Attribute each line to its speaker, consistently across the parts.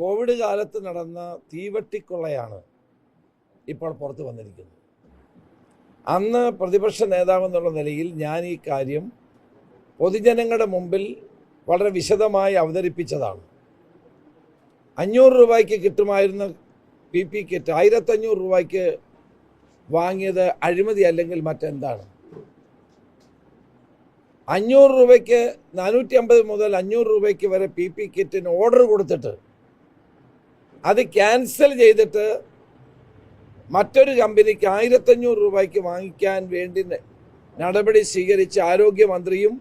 Speaker 1: Covid കാലത്ത് നടന്ന തീവട്ടിക്കൊള്ളയാണ് ഇപ്പോൾ പുറത്തു വന്നിരിക്കുന്നത്. അന്ന് പ്രതിപക്ഷ നേതാവെന്നുള്ള നിലയിൽ ഞാൻ ഈ കാര്യം പൊതുജനങ്ങളുടെ മുമ്പിൽ വളരെ വിശദമായി അവതരിപ്പിച്ചതാണ്. അഞ്ഞൂറ് രൂപയ്ക്ക് കിട്ടുമായിരുന്ന പി പി കിറ്റ് ആയിരത്തഞ്ഞൂറ് രൂപയ്ക്ക് വാങ്ങിയത് അഴിമതി അല്ലെങ്കിൽ മറ്റെന്താണ്? അഞ്ഞൂറ് രൂപയ്ക്ക് നാനൂറ്റി അമ്പത് മുതൽ അഞ്ഞൂറ് രൂപയ്ക്ക് വരെ പി പി കിറ്റിന് ഓർഡർ കൊടുത്തിട്ട് അത് ക്യാൻസൽ ചെയ്തിട്ട് മറ്റൊരു കമ്പനിക്ക് ആയിരത്തഞ്ഞൂറ് രൂപയ്ക്ക് വാങ്ങിക്കാൻ വേണ്ടി നടപടി സ്വീകരിച്ച ആരോഗ്യമന്ത്രിയും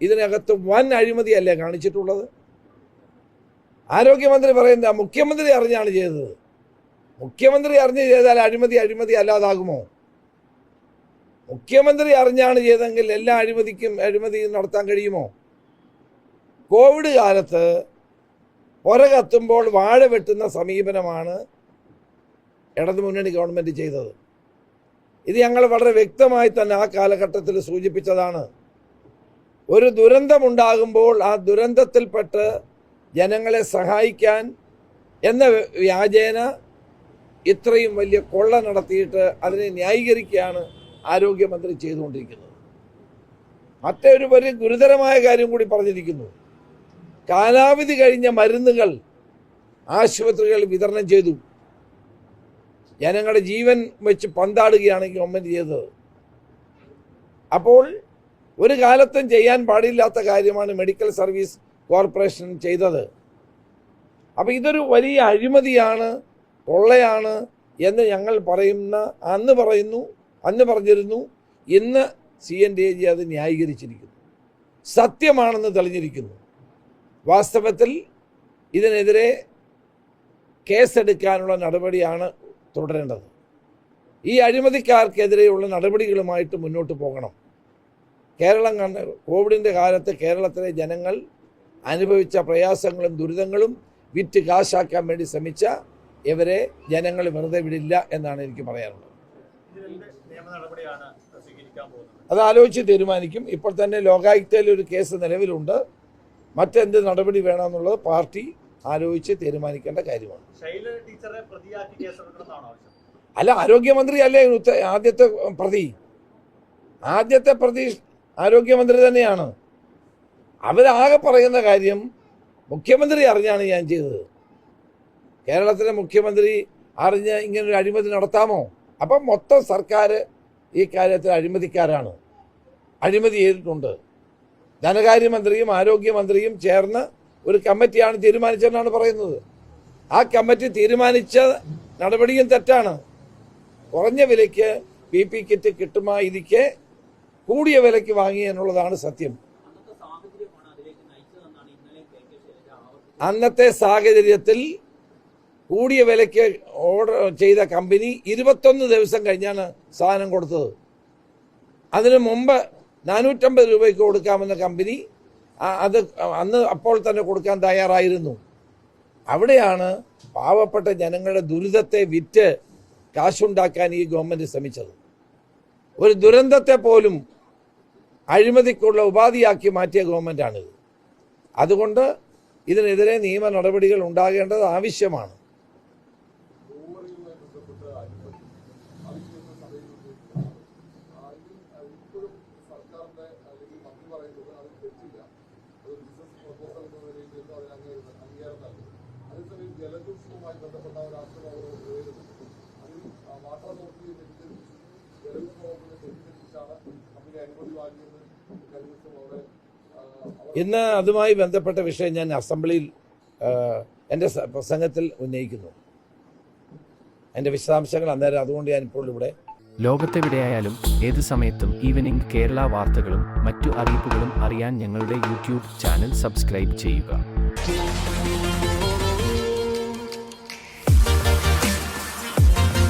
Speaker 1: ഇതിനകത്ത് വൻ അഴിമതിയല്ലേ കാണിച്ചിട്ടുള്ളത്? ആരോഗ്യമന്ത്രി പറയുന്ന മുഖ്യമന്ത്രി അറിഞ്ഞാണ് ചെയ്തത്. മുഖ്യമന്ത്രി അറിഞ്ഞ് ചെയ്താൽ അഴിമതി അഴിമതി അല്ലാതാകുമോ? മുഖ്യമന്ത്രി അറിഞ്ഞാണ് ചെയ്തെങ്കിൽ എല്ലാ അഴിമതിക്കും അഴിമതി നടത്താൻ കഴിയുമോ? കോവിഡ് കാലത്ത് പുര കത്തുമ്പോൾ വാഴ വെട്ടുന്ന സമീപനമാണ് ഇടതു മുന്നണി ഗവൺമെന്റ് ചെയ്തത്. ഇത് ഞങ്ങൾ വളരെ വ്യക്തമായി തന്നെ ആ കാലഘട്ടത്തിൽ സൂചിപ്പിച്ചതാണ്. ഒരു ദുരന്തമുണ്ടാകുമ്പോൾ ആ ദുരന്തത്തിൽപ്പെട്ട് ജനങ്ങളെ സഹായിക്കാൻ എന്ന വ്യാജേന ഇത്രയും വലിയ കൊള്ള നടത്തിയിട്ട് അതിനെ ന്യായീകരിക്കുകയാണ് ആരോഗ്യമന്ത്രി ചെയ്തുകൊണ്ടിരിക്കുന്നത്. മറ്റൊരു വലിയ ഗുരുതരമായ കാര്യം കൂടി പറഞ്ഞിരിക്കുന്നു. കാലാവധി കഴിഞ്ഞ മരുന്നുകൾ ആശുപത്രികൾ വിതരണം ചെയ്തു. ജനങ്ങളുടെ ജീവൻ വെച്ച് പന്താടുകയാണ് ഗവൺമെന്റ് ചെയ്തത്. അപ്പോൾ ഒരു കാലത്തും ചെയ്യാൻ പാടില്ലാത്ത കാര്യമാണ് മെഡിക്കൽ സർവീസ് കോർപ്പറേഷൻ ചെയ്തത്. അപ്പോൾ ഇതൊരു വലിയ അഴിമതിയാണ് കൊള്ളയാണ് എന്ന് ഞങ്ങൾ പറയുന്ന അന്ന് പറയുന്നു അന്ന് പറഞ്ഞിരുന്നു. ഇന്ന് C N D A G അത് ന്യായീകരിച്ചിരിക്കുന്നു. സത്യമാണെന്ന് തെളിഞ്ഞിരിക്കുന്നു. വാസ്തവത്തിൽ ഇതിനെതിരെ കേസെടുക്കാനുള്ള നടപടിയാണ് തുടരേണ്ടത്. ഈ അഴിമതിക്കാർക്കെതിരെയുള്ള നടപടികളുമായിട്ട് മുന്നോട്ട് പോകണം. കേരളം കണ്ട കോവിഡിന്റെ കാലത്ത് കേരളത്തിലെ ജനങ്ങൾ അനുഭവിച്ച പ്രയാസങ്ങളും ദുരിതങ്ങളും വിറ്റ് കാശാക്കാൻ വേണ്ടി ശ്രമിച്ച ഇവരെ ജനങ്ങൾ വെറുതെ വിടില്ല എന്നാണ് എനിക്ക് പറയാനുള്ളത്. അത് ആലോചിച്ച് തീരുമാനിക്കും. ഇപ്പോൾ തന്നെ ലോകായുക്തയിൽ ഒരു കേസ് നിലവിലുണ്ട്. മറ്റെന്ത് നടപടി വേണമെന്നുള്ളത് പാർട്ടി ആലോചിച്ച് തീരുമാനിക്കേണ്ട കാര്യമാണ്. അല്ല ആരോഗ്യമന്ത്രി അല്ലേ ആദ്യത്തെ പ്രതി? ആദ്യത്തെ പ്രതി ആരോഗ്യമന്ത്രി തന്നെയാണ്. അവരാകെ പറയുന്ന കാര്യം മുഖ്യമന്ത്രി അറിഞ്ഞാണ് ഞാൻ ചെയ്തത്. കേരളത്തിലെ മുഖ്യമന്ത്രി അറിഞ്ഞ് ഇങ്ങനൊരു അഴിമതി നടത്താമോ? അപ്പം മൊത്തം സർക്കാർ ഈ കാര്യത്തിൽ അഴിമതിക്കാരാണ്. അഴിമതി ചെയ്തിട്ടുണ്ട്. ധനകാര്യമന്ത്രിയും ആരോഗ്യമന്ത്രിയും ചേർന്ന് ഒരു കമ്മിറ്റിയാണ് തീരുമാനിച്ചതെന്നാണ് പറയുന്നത്. ആ കമ്മിറ്റി തീരുമാനിച്ച നടപടിയും തെറ്റാണ്. കുറഞ്ഞ വിലയ്ക്ക് പി പി കിറ്റ് കിട്ടുമായിരിക്കെ കൂടിയ വിലയ്ക്ക് വാങ്ങി എന്നുള്ളതാണ് സത്യം.
Speaker 2: അന്നത്തെ
Speaker 1: സാഹചര്യത്തിൽ കൂടിയ വിലയ്ക്ക് ഓർഡർ ചെയ്ത കമ്പനി ഇരുപത്തൊന്ന് ദിവസം കഴിഞ്ഞാണ് സാധനം കൊടുത്തത്. അതിനു മുമ്പ് നാനൂറ്റമ്പത് രൂപയ്ക്ക് കൊടുക്കാമെന്ന കമ്പനി അത് അന്ന് അപ്പോൾ തന്നെ കൊടുക്കാൻ തയ്യാറായിരുന്നു. അവിടെയാണ് പാവപ്പെട്ട ജനങ്ങളുടെ ദുരിതത്തെ വിറ്റ് കാശുണ്ടാക്കാൻ ഈ ഗവൺമെന്റ് ശ്രമിച്ചത്. ഒരു ദുരന്തത്തെ പോലും അഴിമതിക്കുള്ള ഉപാധിയാക്കി മാറ്റിയ ഗവൺമെന്റാണിത് അതുകൊണ്ട് ഇതിനെതിരെ നിയമ നടപടികൾ ഉണ്ടാകേണ്ടത് ആവശ്യമാണ്.
Speaker 3: ജലദൂഷണവുമായി ബന്ധപ്പെട്ട ഒരു ആശ്രമം അവർ ഉയരുന്നു അതിൽ വാട്ടർ അതോറിറ്റിയെ തെറ്റിദ്ധരിച്ച് തെറ്റിദ്ധരിച്ചാണ് കമ്പനി അനുമതി വാങ്ങിയത് അവിടെ
Speaker 1: ഇന്ന് അതുമായി ബന്ധപ്പെട്ട വിഷയം ഞാൻ അസംബ്ലിയിൽ എന്റെ പ്രസംഗത്തിൽ ഉന്നയിക്കുന്നു. എന്റെ വിശദാംശങ്ങൾ അന്നേരം അതുകൊണ്ട് ഞാൻ ഞാനിപ്പോൾ ഇവിടെ
Speaker 4: ലോകത്തെവിടെയായാലും ഏത് സമയത്തും ഈവനിംഗ് കേരള വാർത്തകളും മറ്റു അറിയിപ്പുകളും അറിയാൻ ഞങ്ങളുടെ യൂട്യൂബ് ചാനൽ സബ്സ്ക്രൈബ് ചെയ്യുക.